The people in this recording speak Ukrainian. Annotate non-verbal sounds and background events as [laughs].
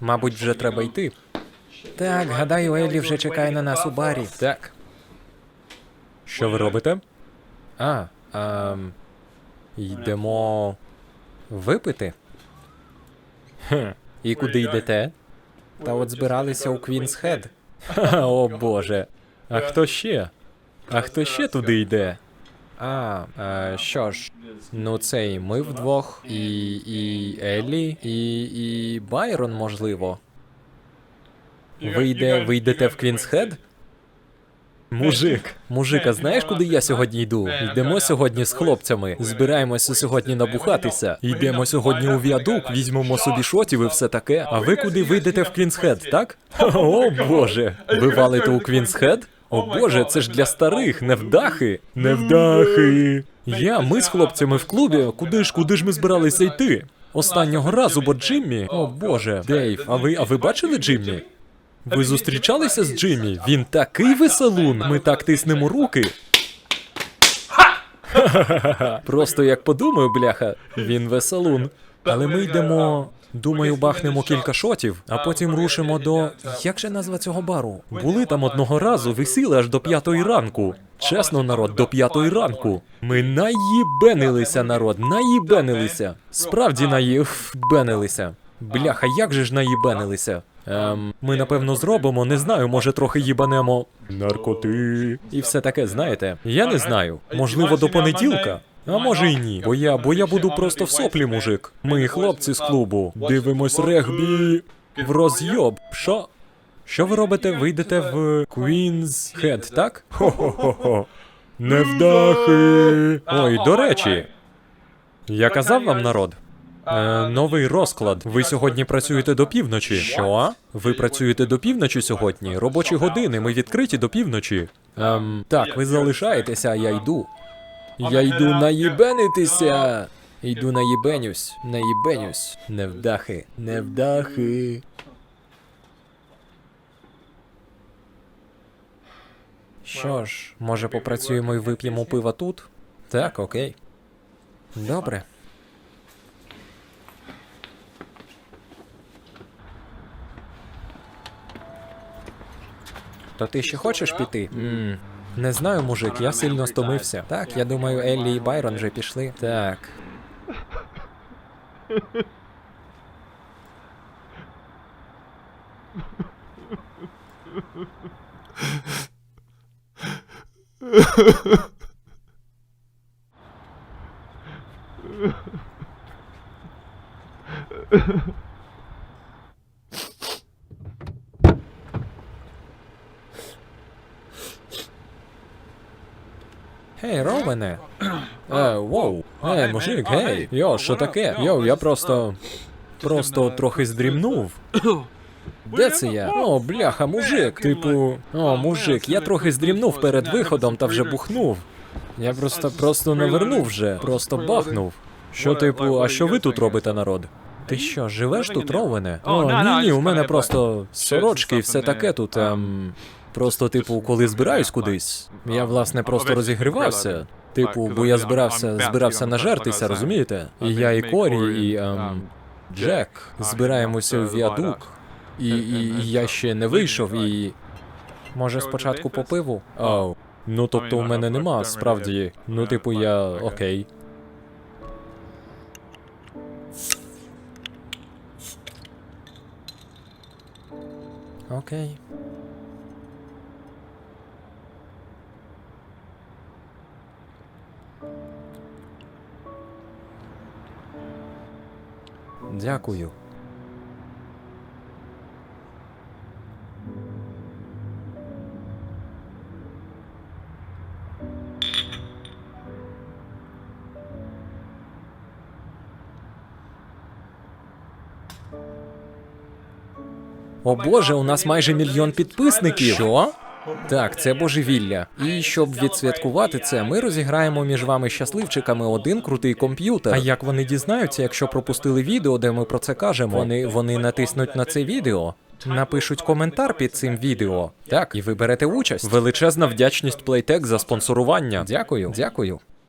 Мабуть, вже треба йти. Так, гадаю, Еллі вже чекає на нас у барі. Так. Що ви робите? А, ем, йдемо випити. Хм, і куди йдете? Та от збиралися у Квінс Хед. Ха, О боже. А хто ще? А хто ще туди йде? А, е, що ж, ну цей ми вдвох, і, і Еллі, і, і Байрон, можливо. Ви, йде, ви в Квінсхед? Мужик, мужик, а знаєш, куди я сьогодні йду? Йдемо сьогодні з хлопцями. Збираємося сьогодні набухатися. Йдемо сьогодні у віадук, візьмемо собі шотів і все таке. А ви куди вийдете в Квінсхед, так? О боже. Ви валите у Квінсхед? О боже, це ж для старих, невдахи. Невдахи. Я, ми з хлопцями в клубі. Куди ж, куди ж ми збиралися йти? Останнього разу, бо Джиммі. О боже, Дейв, а ви, а ви бачили Джиммі? Ви зустрічалися з Джиммі? Він такий веселун. Ми так тиснемо руки. Просто як подумаю, бляха, він веселун. Але ми йдемо. Думаю, бахнемо кілька шотів, а потім рушимо до. Як же назва цього бару? Були там одного разу, висіли аж до п'ятої ранку. Чесно, народ, до п'ятої ранку. Ми наїбенилися, народ, наїбенилися. Справді наїбенилися. Бляха, як же ж наїбенилися? Ем, ми напевно зробимо, не знаю, може трохи їбанемо. Наркоти. І все таке, знаєте. Я не знаю. Можливо, до понеділка. А може й ні. Бо я, бо я буду просто в соплі, мужик. Ми хлопці з клубу. Дивимось регбі. В розйоб. Що? Що ви робите? Вийдете в Queen's Head, так? Хо-хо-хо-хо. Невдахи. Ой, до речі. Я казав вам, народ. Е, новий розклад. Ви сьогодні працюєте до півночі. Що? Ви працюєте до півночі сьогодні? Робочі години, ми відкриті до півночі. Ем, так, ви залишаєтеся, а я йду. Я йду наїбенитися. Йду наїбенюсь, наїбенюсь. Невдахи, невдахи. Що ж, може попрацюємо і вип'ємо пива тут? Так, окей. Добре. То ти ще хочеш піти? м Не знаю, мужик, я сильно стомився. Так, я думаю, Еллі і Байрон вже пішли. Так. [laughs] Гей, Ровене. Е, воу. Е, мужик, гей. Йо, що таке? Йо, я просто. Просто трохи здрімнув. Де це я? О, бляха, мужик. Типу, о, мужик, я трохи здрімнув перед виходом та вже бухнув. Я просто просто навернув вже, просто бахнув. Що, типу, а що ви тут робите, народ? Ти що, живеш тут, Ровене? О, ні, ні, у мене просто сорочки і все таке тут. Ем... Просто, типу, коли збираюсь кудись, я власне просто розігрівався. Типу, бо я збирався, збирався нажертися, розумієте? І я, і Корі, і ем, Джек збираємося в віадук. І, і, і я ще не вийшов, і. Може, спочатку по пиву? Оу. Ну тобто у мене нема, справді. Ну, типу, я окей. Окей. Дякую. О боже, у нас майже мільйон підписників. Що? Так, це божевілля. І щоб відсвяткувати це, ми розіграємо між вами щасливчиками один крутий комп'ютер. А як вони дізнаються, якщо пропустили відео, де ми про це кажемо? Вони вони натиснуть на це відео. Напишуть коментар під цим відео. Так, і ви берете участь. Величезна вдячність Playtech за спонсорування. Дякую, дякую.